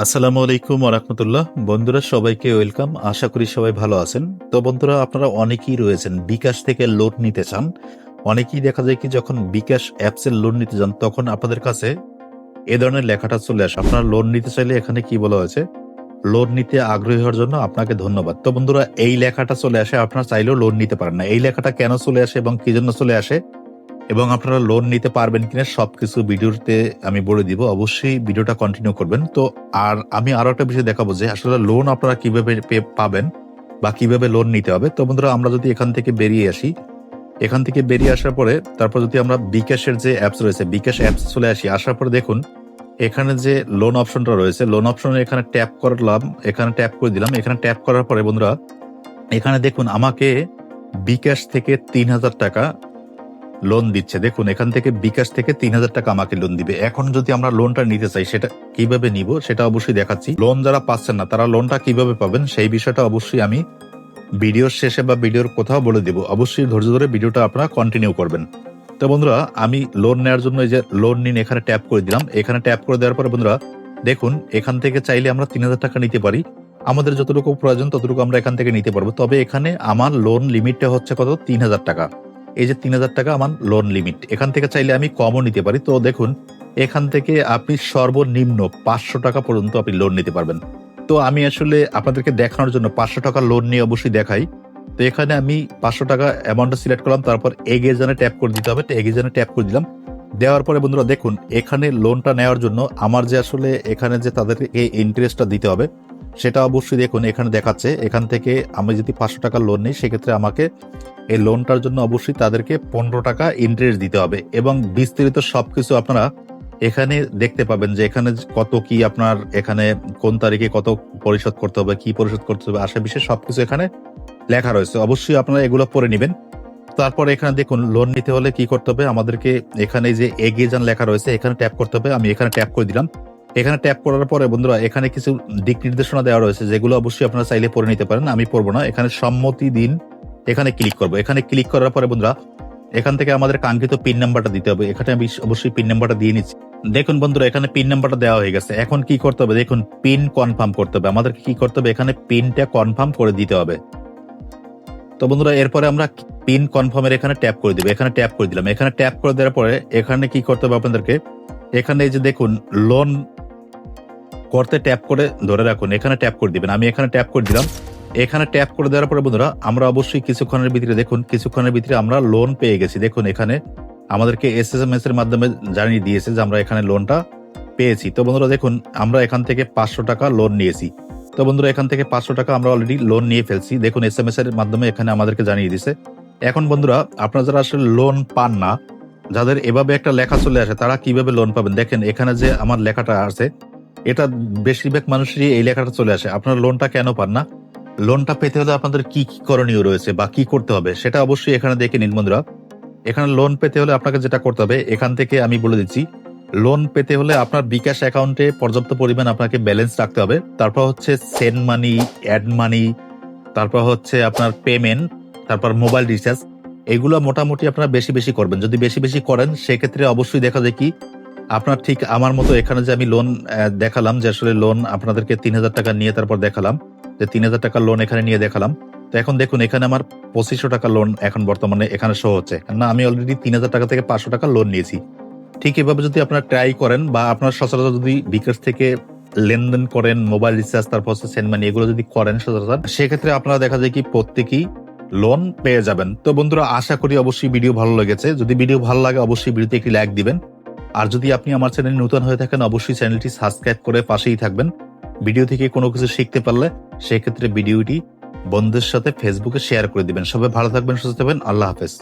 আসসালামু আলাইকুম ওরহমতুল্লাহ বন্ধুরা, সবাইকে ওয়েলকাম। আশা করি সবাই ভালো আছেন। তো বন্ধুরা, আপনারা অনেকেই রয়েছেন বিকাশ থেকে লোন নিতে চান। অনেকেই দেখা যায় কি, যখন বিকাশ অ্যাপসের লোন নিতে যান, তখন আপনাদের কাছে এ ধরনের লেখাটা চলে আসে। আপনারা লোন নিতে চাইলে এখানে কি বলা হয়েছে? লোন নিতে আগ্রহী হওয়ার জন্য আপনাকে ধন্যবাদ। তো বন্ধুরা, এই লেখাটা চলে আসে। আপনারা চাইলেও লোন নিতে পারেন না। এই লেখাটা কেন চলে আসে এবং কি জন্য চলে আসে? এবং আপনারা লোন নিতে পারবেন কিনা সবকিছু ভিডিওতে আমি বলে দিব। অবশ্যই ভিডিওটা কন্টিনিউ করবেন। তো আর আমি আরও একটা বিষয় দেখাবো যে আসলে লোন আপনারা কীভাবে পাবেন বা কীভাবে লোন নিতে হবে। তো বন্ধুরা, আমরা যদি এখান থেকে বেরিয়ে আসি, এখান থেকে বেরিয়ে আসার পরে তারপর যদি আমরা বিকাশের যে অ্যাপস রয়েছে বিকাশ অ্যাপস চলে আসি, আসার পরে দেখুন, এখানে যে লোন অপশনটা রয়েছে লোন অপশনে এখানে ট্যাপ করলাম, এখানে ট্যাপ করে দিলাম। এখানে ট্যাপ করার পরে বন্ধুরা, এখানে দেখুন আমাকে বিকাশ থেকে তিন হাজার টাকা লোন দিচ্ছে। দেখুন, এখান থেকে বিকাশ থেকে তিন হাজার টাকা আমাকে লোন দিবে। এখন যদি আমরা লোনটা নিতে চাই, সেটা কীভাবে নিব, সেটা অবশ্যই দেখাচ্ছি। লোন যারা পাচ্ছেন না, তারা লোনটা কীভাবে পাবেন, সেই বিষয়টা অবশ্যই আমি ভিডিওর শেষে বা ভিডিওর কোথাও বলে দিব। অবশ্যই ধৈর্য ধরে ভিডিওটা আপনারা কন্টিনিউ করবেন। তো বন্ধুরা, আমি লোন নেওয়ার জন্য এই যে লোন নিন, এখানে ট্যাপ করে দিলাম। এখানে ট্যাপ করে দেওয়ার পরে বন্ধুরা, দেখুন, এখান থেকে চাইলে আমরা তিন হাজার টাকা নিতে পারি। আমাদের যতটুকু প্রয়োজন, ততটুকু আমরা এখান থেকে নিতে পারব। তবে এখানে আমার লোন লিমিটটা হচ্ছে কত? তিন হাজার টাকা। এই যে তিন হাজার টাকা আমার লোন লিমিট এখান থেকে চাইলে আমি কমও নিতে পারি। তো দেখুন, এখান থেকে আপনি সর্বনিম্ন পাঁচশো টাকা পর্যন্ত আপনি লোন নিতে পারবেন। তো আমি আসলে আপনাদেরকে দেখানোর জন্য পাঁচশো টাকা লোন নিয়ে অবশ্যই দেখাই। তো এখানে আমি পাঁচশো টাকা অ্যামাউন্টটা সিলেক্ট করলাম, তারপর এগেজনে ট্যাপ করে দিতে হবে। এগেজনে ট্যাপ করে দিলাম। দেওয়ার পরে বন্ধুরা দেখুন, এখানে লোনটা নেওয়ার জন্য আমার যে আসলে এখানে যে তাদেরকে ইন্টারেস্টটা দিতে হবে সেটা অবশ্যই দেখুন, এখানে দেখাচ্ছে। এখান থেকে আমি যদি পাঁচশো টাকা লোন নিই, সেক্ষেত্রে আমাকে এই লোনটার জন্য অবশ্যই তাদেরকে পনেরো টাকা ইন্টারেস্ট দিতে হবে এবং বিস্তারিত সবকিছু আপনারা এখানে দেখতে পাবেন যে এখানে কত কি আপনার এখানে কোন তারিখে কত পরিশোধ করতে হবে, কি পরিশোধ করতে হবে আশা বিষয়ে সবকিছু এখানে লেখা রয়েছে। অবশ্যই আপনারা এগুলো পড়ে নেবেন। তারপর এখানে দেখুন লোন নিতে হলে কি করতে হবে? আমাদেরকে এখানে যে এগিয়ে যান লেখা রয়েছে, এখানে ট্যাপ করতে হবে। আমি এখানে ট্যাপ করে দিলাম। এখানে ট্যাপ করার পরে বন্ধুরা, এখানে কিছু দিক নির্দেশনা দেওয়া রয়েছে, যেগুলো অবশ্যই আপনারা চাইলে পড়ে নিতে পারেন। আমি পড়ব না। এখানে সম্মতি দিন, এখানে ক্লিক করব। এখানে ক্লিক করার পরে বন্ধুরা, এখান থেকে আমাদের কাঙ্ক্ষিত পিন নাম্বারটা দিতে হবে। এখানে আমি অবশ্যই পিন নাম্বারটা দিয়ে নিচ্ছি। দেখুন বন্ধুরা, এখানে পিন নাম্বারটা দেওয়া হয়ে গেছে। এখন কি করতে হবে? দেখুন, পিন কনফার্ম করতে হবে। আমাদেরকে কি করতে হবে? এখানে পিনটা কনফার্ম করে দিতে হবে। তো বন্ধুরা, এরপরে আমরা পিন কনফার্মের এখানে ট্যাপ করে দিব। এখানে ট্যাপ করে দিলাম। এখানে ট্যাপ করে দেওয়ার পরে এখানে কি করতে হবে আপনাদেরকে? এখানে এই যে দেখুন, লোন করতে ট্যাপ করে ধরে রাখুন, এখানে ট্যাপ করে দিবেন। আমি এখানে ট্যাপ করে দিলাম। এখানে ট্যাপ করে দেওয়ার পরে বন্ধুরা, আমরা অবশ্যই কিছুক্ষণের ভিতরে দেখুন, কিছুক্ষণের ভিতরে আমরা লোন পেয়ে গেছি। দেখুন, এখানে আমাদেরকে এস এস এম এস এর মাধ্যমে জানিয়ে দিয়েছে যে আমরা এখানে লোনটা পেয়েছি। তো বন্ধুরা, দেখুন, আমরা এখান থেকে পাঁচশো টাকা লোন নিয়েছি। তো বন্ধুরা, এখান থেকে পাঁচশো টাকা আমরা অলরেডি লোন নিয়ে ফেলছি। দেখুন এস এম এস এর মাধ্যমে এখানে আমাদেরকে জানিয়ে দিছে। এখন বন্ধুরা, আপনারা যারা আসলে লোন পান না, যাদের এভাবে একটা লেখা চলে আসে, তারা কীভাবে লোন পাবেন? দেখেন, এখানে যে আমার লেখাটা আছে এটা বেশিরভাগ মানুষেরই এই লেখাটা চলে আসে। আপনারা লোনটা কেন পান না? লোনটা পেতে হলে আপনাদের কি কি করণীয় রয়েছে বা কি করতে হবে সেটা অবশ্যই এখানে দেখে নিন বন্ধুরা। এখানে লোন পেতে হলে আপনাকে যেটা করতে হবে, এখান থেকে আমি বলে দিচ্ছি লোন পেতে হলে আপনার বিকাশ অ্যাকাউন্টে পর্যাপ্ত পরিমাণ আপনাকে ব্যালেন্স রাখতে হবে। তারপর হচ্ছে সেন্ড মানি অ্যাড মানি তারপর হচ্ছে আপনার পেমেন্ট তারপর মোবাইল রিচার্জ এগুলো মোটামুটি আপনারা বেশি বেশি করবেন। যদি বেশি বেশি করেন, সেক্ষেত্রে অবশ্যই দেখা যায় কি আপনার ঠিক আমার মতো এখানে যে আমি লোন দেখালাম, যে আসলে লোন আপনাদেরকে তিন হাজার টাকা নিয়ে তারপর দেখালাম, যে তিন হাজার টাকার লোন এখানে নিয়ে দেখালাম। তো এখন দেখুন, এখানে আমার পঁচিশশো টাকা লোন এখন বর্তমানে এখানে শো হচ্ছে। না, আমি অলরেডি তিন হাজার টাকা থেকে পাঁচশো টাকা লোন নিয়েছি। ঠিক এভাবে যদি আপনারা ট্রাই করেন বা আপনার সচরাচর যদি বিকাশ থেকে লেনদেন করেন মোবাইল রিচার্জ তারপর হচ্ছে মানি এগুলো যদি করেন সচরাচর, সেক্ষেত্রে আপনারা দেখা যায় কি প্রত্যেকেই লোন পেয়ে যাবেন। তো বন্ধুরা, আশা করি অবশ্যই ভিডিও ভালো লেগেছে। যদি ভিডিও ভালো লাগে, অবশ্যই ভিডিওতে একটি লাইক দিবেন। আর যদি আপনি আমার চ্যানেল নতুন হয়ে থাকেন, অবশ্যই চ্যানেলটি সাবস্ক্রাইব করে পাশেই থাকবেন। ভিডিও থেকে কোনো কিছু শিখতে পারলে সেক্ষেত্রে ভিডিওটি বন্ধুদের সাথে ফেসবুকে শেয়ার করে দিবেন। সবাই ভালো থাকবেন, সুস্থ থাকবেন। আল্লাহ হাফেজ।